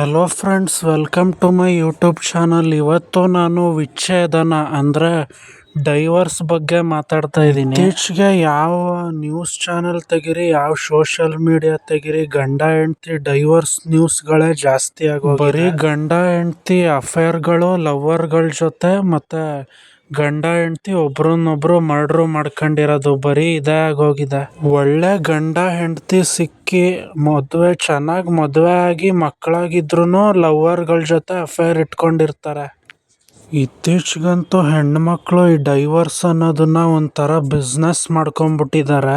Hello friends welcome to my YouTube channel ಇವತ್ತು ನಾನು ವಿಚ್ಛೇದನ ಅಂದರೆ ಡೈವರ್ಸ್ ಬಗ್ಗೆ ಮಾತಾಡ್ತಾ ಇದ್ದೀನಿ. ಇತ್ತೀಚೆಗೆ ಯಾವ ನ್ಯೂಸ್ ಚಾನಲ್ ತೆಗಿರಿ, ಯಾವ ಸೋಷಿಯಲ್ ಮೀಡಿಯಾ ತೆಗಿರಿ, ಗಂಡ ಹೆಂಡತಿ ಡೈವರ್ಸ್ ನ್ಯೂಸ್ಗಳೇ ಜಾಸ್ತಿ ಆಗೋ ಬರೀ ಗಂಡ ಹೆಂಡತಿ ಅಫೇರ್ಗಳು ಲವ್ವರ್ಗಳ ಜೊತೆ ಮತ್ತೆ ಗಂಡ ಹೆಂಡತಿ ಒಬ್ರನ್ನೊಬ್ರು ಮರ್ಡ್ರು ಮಾಡ್ಕೊಂಡಿರೋದು ಬರೀ ಇದೇ ಆಗೋಗಿದೆ. ಒಳ್ಳೆ ಗಂಡ ಹೆಂಡತಿ ಸಿಕ್ಕಿ ಮದುವೆ, ಚೆನ್ನಾಗಿ ಮದುವೆ ಆಗಿ ಮಕ್ಕಳಾಗಿದ್ರು ಲವರ್ಗಳ ಜೊತೆ ಅಫೇರ್ ಇಟ್ಕೊಂಡಿರ್ತಾರೆ. ಇತ್ತೀಚೆಗಂತೂ ಹೆಣ್ಮಕ್ಳು ಈ ಡೈವರ್ಸ್ ಅನ್ನೋದನ್ನ ಒಂಥರ ಬಿಸ್ನೆಸ್ ಮಾಡ್ಕೊಂಡ್ಬಿಟ್ಟಿದ್ದಾರೆ.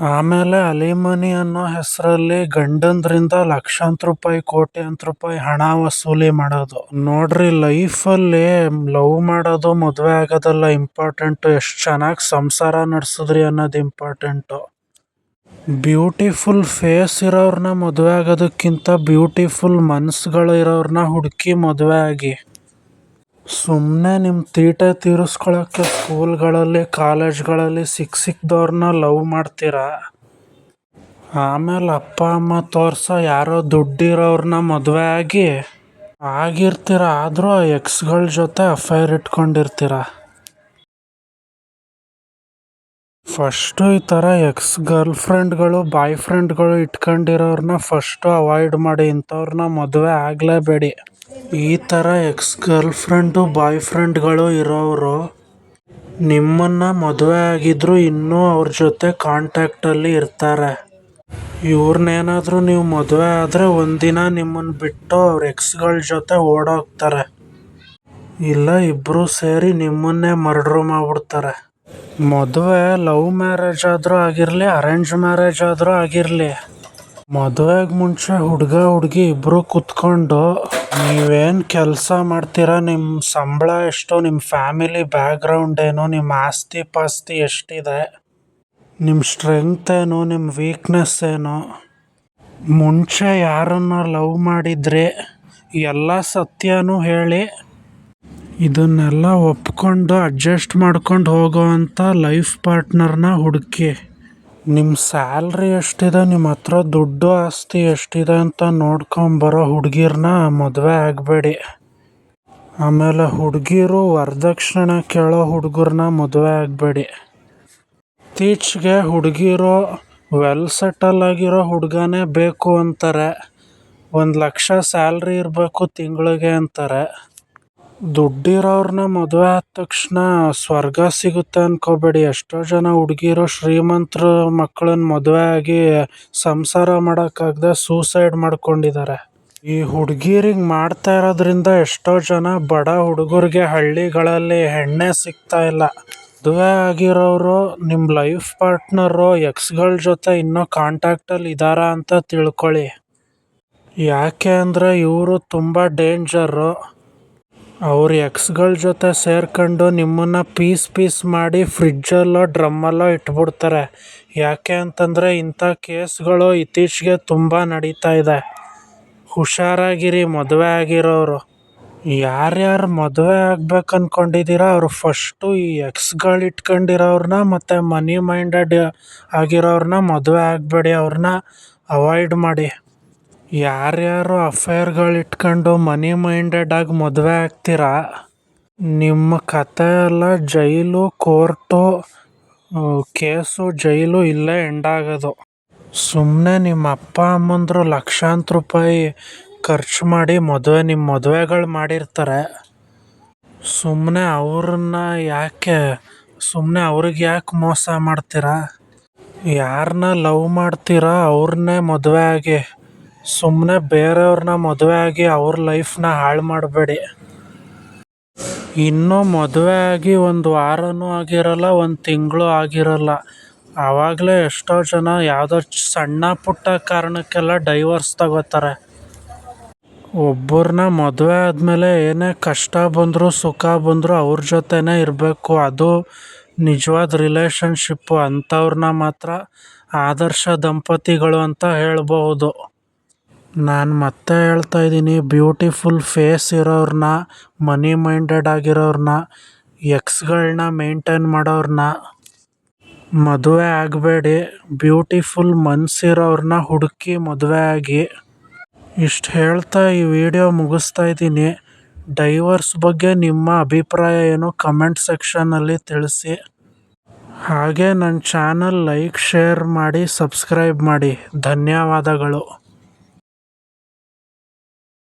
ಆಮೇಲೆ ಅಲಿಮನಿ ಅನ್ನೋ ಹೆಸರಲ್ಲಿ ಗಂಡಂದ್ರಿಂದ ಲಕ್ಷಾಂತರ ರೂಪಾಯಿ ಕೋಟ್ಯಾಂತರ ರೂಪಾಯಿ ಹಣ ವಸೂಲಿ ಮಾಡೋದು. ನೋಡ್ರಿ, ಲೈಫಲ್ಲಿ ಲವ್ ಮಾಡೋದು ಮದುವೆ ಆಗೋದೆಲ್ಲ ಇಂಪಾರ್ಟೆಂಟು. ಎಷ್ಟು ಚೆನ್ನಾಗಿ ಸಂಸಾರ ನಡೆಸಿದ್ರಿ ಅನ್ನೋದು ಇಂಪಾರ್ಟೆಂಟು. ಬ್ಯೂಟಿಫುಲ್ ಫೇಸ್ ಇರೋರನ್ನ ಮದುವೆ ಆಗೋದಕ್ಕಿಂತ ಬ್ಯೂಟಿಫುಲ್ ಮನ್ಸುಗಳಿರೋರನ್ನ ಹುಡುಕಿ ಮದುವೆ ಆಗಿ. ಸುಮ್ಮನೆ ನಿಮ್ಮ ತೀಟೆ ತೀರಿಸ್ಕೊಳ್ಳೋಕ್ಕೆ ಸ್ಕೂಲ್ಗಳಲ್ಲಿ, ಕಾಲೇಜ್ಗಳಲ್ಲಿ ಸಿಕ್ಕ ಸಿಕ್ದವ್ರನ್ನ ಲವ್ ಮಾಡ್ತೀರಾ? ಆಮೇಲೆ ಅಪ್ಪ, ಅಮ್ಮ ತೋರಿಸೋ ಯಾರೋ ದುಡ್ಡಿರೋರನ್ನ ಮದುವೆ ಆಗಿ ಆಗಿರ್ತೀರ? ಆದರೂ ಆ ಎಕ್ಸ್ಗಳ ಜೊತೆ ಅಫೈರ್ ಇಟ್ಕೊಂಡಿರ್ತೀರ? ಫಸ್ಟು ಈ ಥರ ಎಕ್ಸ್ ಗರ್ಲ್ ಫ್ರೆಂಡ್ಗಳು ಬಾಯ್ ಫ್ರೆಂಡ್ಗಳು ಇಟ್ಕೊಂಡಿರೋರನ್ನ ಫಸ್ಟು ಅವಾಯ್ಡ್ ಮಾಡಿ ಇಂಥವ್ರನ್ನ ಮದುವೆ ಆಗಲೇಬೇಡಿ. ಈ ಥರ ಎಕ್ಸ್ ಗರ್ಲ್ ಫ್ರೆಂಡು ಬಾಯ್ ಫ್ರೆಂಡ್ಗಳು ಇರೋರು ನಿಮ್ಮನ್ನು ಮದುವೆ ಆಗಿದ್ರು ಇನ್ನೂ ಅವ್ರ ಜೊತೆ ಕಾಂಟ್ಯಾಕ್ಟಲ್ಲಿ ಇರ್ತಾರೆ. ಇವ್ರನ್ನೇನಾದರೂ ನೀವು ಮದುವೆ ಆದರೆ ಒಂದಿನ ನಿಮ್ಮನ್ನು ಬಿಟ್ಟು ಅವ್ರ ಎಕ್ಸ್ಗಳ ಜೊತೆ ಓಡೋಗ್ತಾರೆ. ಇಲ್ಲ ಇಬ್ಬರೂ ಸೇರಿ ನಿಮ್ಮನ್ನೇ ಮರ್ಡ್ರು ಮಾಡ್ಬಿಡ್ತಾರೆ. ಮದುವೆ ಲವ್ ಮ್ಯಾರೇಜ್ ಆದರೂ ಆಗಿರಲಿ ಅರೇಂಜ್ ಮ್ಯಾರೇಜ್ ಆದರೂ ಆಗಿರಲಿ. ಮದುವೆಗೆ ಮುಂಚೆ ಹುಡುಗ ಹುಡುಗಿ ಇಬ್ಬರು ಕೂತ್ಕೊಂಡು ನೀವೇನು ಕೆಲಸ ಮಾಡ್ತೀರಾ? ನಿಮ್ಮ ಸಂಬಳ ಎಷ್ಟು ನಿಮ್ಮ ಫ್ಯಾಮಿಲಿ ಬ್ಯಾಕ್ಗ್ರೌಂಡ್ ಏನು ನಿಮ್ಮ ಆಸ್ತಿ ಪಾಸ್ತಿ ಎಷ್ಟಿದೆ? ನಿಮ್ಮ ಸ್ಟ್ರೆಂತ್ ಏನು ನಿಮ್ಮ ವೀಕ್ನೆಸ್ ಏನು. ಮುಂಚೆ ಯಾರನ್ನ ಲವ್ ಮಾಡಿದ್ರಿ ಎಲ್ಲ ಸತ್ಯನೂ ಹೇಳಿ, ಇದನ್ನೆಲ್ಲ ಒಪ್ಕೊಂಡು, ಅಡ್ಜಸ್ಟ್ ಮಾಡ್ಕೊಂಡು ಹೋಗೋ ಅಂಥ ಲೈಫ್ ಪಾರ್ಟ್ನರ್ನ ಹುಡುಕಿ. ನಿಮ್ಮ ಸ್ಯಾಲ್ರಿ ಎಷ್ಟಿದೆ ನಿಮ್ಮ ಹತ್ರ ದುಡ್ಡು ಆಸ್ತಿ ಎಷ್ಟಿದೆ ಅಂತ ನೋಡ್ಕೊಂಬರೋ ಹುಡುಗಿರನ್ನ ಮದುವೆ ಆಗಬೇಡಿ. ಆಮೇಲೆ ಹುಡುಗಿರು ವರದಕ್ಷಿಣೆ ಕೇಳೋ ಹುಡುಗರನ್ನ ಮದುವೆ ಆಗಬೇಡಿ. ಇತ್ತೀಚೆಗೆ ಹುಡುಗಿರು ವೆಲ್ ಸೆಟಲ್ ಆಗಿರೋ ಹುಡುಗನೇ ಬೇಕು ಅಂತಾರೆ. ಒಂದು ಲಕ್ಷ ಸ್ಯಾಲ್ರಿ ಇರಬೇಕು ತಿಂಗಳಿಗೆ ಅಂತಾರೆ. ದುಡ್ಡಿರೋರನ್ನ ಮದುವೆ ಆದ ತಕ್ಷಣ ಸ್ವರ್ಗ ಸಿಗುತ್ತೆ ಅನ್ಕೋಬೇಡಿ. ಎಷ್ಟೋ ಜನ ಹುಡುಗಿರು ಶ್ರೀಮಂತರ ಮಕ್ಕಳನ್ನ ಮದುವೆ ಆಗಿ ಸಂಸಾರ ಮಾಡೋಕ್ಕಾಗ್ದೆ ಸೂಸೈಡ್ ಮಾಡ್ಕೊಂಡಿದ್ದಾರೆ ಈ ಹುಡ್ಗೀರಿಗೆ ಮಾಡ್ತಾ ಇರೋದ್ರಿಂದ ಎಷ್ಟೋ ಜನ ಬಡ ಹುಡುಗರಿಗೆ ಹಳ್ಳಿಗಳಲ್ಲಿ ಹೆಣ್ಣೆ ಸಿಗ್ತಾ ಇಲ್ಲ. ಮದುವೆ ಆಗಿರೋರು ನಿಮ್ಮ ಲೈಫ್ ಪಾರ್ಟ್ನರು, ಎಕ್ಸ್ಗಳ ಜೊತೆ ಇನ್ನೂ ಕಾಂಟ್ಯಾಕ್ಟಲ್ಲಿ ಇದ್ದಾರಾ ಅಂತ ತಿಳ್ಕೊಳ್ಳಿ. ಯಾಕೆ ಅಂದರೆ ಇವರು ತುಂಬ ಡೇಂಜರು. ಅವ್ರ ಎಕ್ಸ್ಗಳ ಜೊತೆ ಸೇರ್ಕೊಂಡು ನಿಮ್ಮನ್ನು ಪೀಸ್ ಪೀಸ್ ಮಾಡಿ ಫ್ರಿಜ್ಜಲ್ಲೋ ಡ್ರಮ್ಮಲ್ಲೋ ಇಟ್ಬಿಡ್ತಾರೆ. ಯಾಕೆ ಅಂತಂದರೆ ಇಂಥ ಕೇಸ್ಗಳು ಇತ್ತೀಚೆಗೆ ತುಂಬ ನಡೀತಾ ಇದೆ. ಹುಷಾರಾಗಿರಿ, ಮದುವೆ ಆಗಿರೋರು. ಯಾರ್ಯಾರು ಮದುವೆ ಆಗ್ಬೇಕು ಅಂದ್ಕೊಂಡಿದ್ದೀರಾ ಅವರು ಫಸ್ಟು ಈ ಎಕ್ಸ್ಗಳು ಇಟ್ಕೊಂಡಿರೋರನ್ನ ಮತ್ತು ಮನಿ ಮೈಂಡೆಡ್ ಆಗಿರೋರನ್ನ ಮದುವೆ ಆಗಬೇಡಿ ಅವ್ರನ್ನ ಅವಾಯ್ಡ್ ಮಾಡಿ. ಯಾರ್ಯಾರು ಅಫೇರ್ಗಳು ಇಟ್ಕೊಂಡು ಮನಿ ಮೈಂಡೆಡ್ ಆಗಿ ಮದುವೆ ಆಗ್ತೀರಾ? ನಿಮ್ಮ ಕತೆ ಎಲ್ಲ ಜೈಲು, ಕೋರ್ಟು ಕೇಸು ಜೈಲು ಇಲ್ಲೇ ಎಂಡ್ ಆಗೋದು. ಸುಮ್ಮನೆ ನಿಮ್ಮ ಅಪ್ಪ ಅಮ್ಮಂದರು ಲಕ್ಷಾಂತರ ರೂಪಾಯಿ ಖರ್ಚು ಮಾಡಿ ಮದುವೆ ನಿಮ್ಮ ಮದುವೆಗಳು ಮಾಡಿರ್ತಾರೆ. ಸುಮ್ಮನೆ ಅವ್ರನ್ನ ಯಾಕೆ ಸುಮ್ಮನೆ ಅವ್ರಿಗೆ ಯಾಕೆ ಮೋಸ ಮಾಡ್ತೀರಾ? ಯಾರನ್ನ ಲವ್ ಮಾಡ್ತೀರಾ ಅವ್ರನ್ನೇ ಮದುವೆ ಆಗಿ? ಸುಮ್ಮನೆ ಬೇರೆಯವ್ರನ್ನ ಮದುವೆ ಆಗಿ ಅವ್ರ ಲೈಫ್ನ ಹಾಳು ಮಾಡಬೇಡಿ. ಇನ್ನೂ ಮದುವೆ ಆಗಿ ಒಂದು ವಾರನೂ ಆಗಿರಲ್ಲ, ಒಂದು ತಿಂಗಳು ಆಗಿರಲ್ಲ. ಆವಾಗಲೇ ಎಷ್ಟೋ ಜನ ಯಾವುದೋ ಸಣ್ಣ ಪುಟ್ಟ ಕಾರಣಕ್ಕೆಲ್ಲ ಡೈವರ್ಸ್ ತಗೋತಾರೆ. ಒಬ್ಬರನ್ನ ಮದುವೆ ಆದಮೇಲೆ ಏನೇ ಕಷ್ಟ ಬಂದರೂ, ಸುಖ ಬಂದರೂ ಅವ್ರ ಜೊತೆನೇ ಇರಬೇಕು. ಅದು ನಿಜವಾದ ರಿಲೇಷನ್ಶಿಪ್ಪು ಅಂಥವ್ರನ್ನ ಮಾತ್ರ ಆದರ್ಶ ದಂಪತಿಗಳು ಅಂತ ಹೇಳ್ಬಹುದು. ನಾನು ಮತ್ತೆ ಹೇಳ್ತಾ ಇದ್ದೀನಿ ಬ್ಯೂಟಿಫುಲ್ ಫೇಸ್ ಇರೋರನ್ನ ಮನಿ ಮೈಂಡೆಡ್ ಆಗಿರೋರನ್ನ ಎಕ್ಸ್ಗಳನ್ನ ಮೇಂಟೈನ್ ಮಾಡೋರನ್ನ ಮದುವೆ ಆಗಬೇಡಿ ಬ್ಯೂಟಿಫುಲ್ ಮನಸ್ಸಿರೋರನ್ನ ಹುಡುಕಿ ಮದುವೆ ಆಗಿ. ಇಷ್ಟು ಹೇಳ್ತಾ ಈ ವಿಡಿಯೋ ಮುಗಿಸ್ತಾ ಇದ್ದೀನಿ. ಡೈವರ್ಸ್ ಬಗ್ಗೆ ನಿಮ್ಮ ಅಭಿಪ್ರಾಯ ಏನು ಕಮೆಂಟ್ ಸೆಕ್ಷನಲ್ಲಿ ತಿಳಿಸಿ. ಹಾಗೆ ನನ್ನ ಚಾನಲ್ ಲೈಕ್ ಶೇರ್ ಮಾಡಿ ಸಬ್ಸ್ಕ್ರೈಬ್ ಮಾಡಿ. ಧನ್ಯವಾದಗಳು.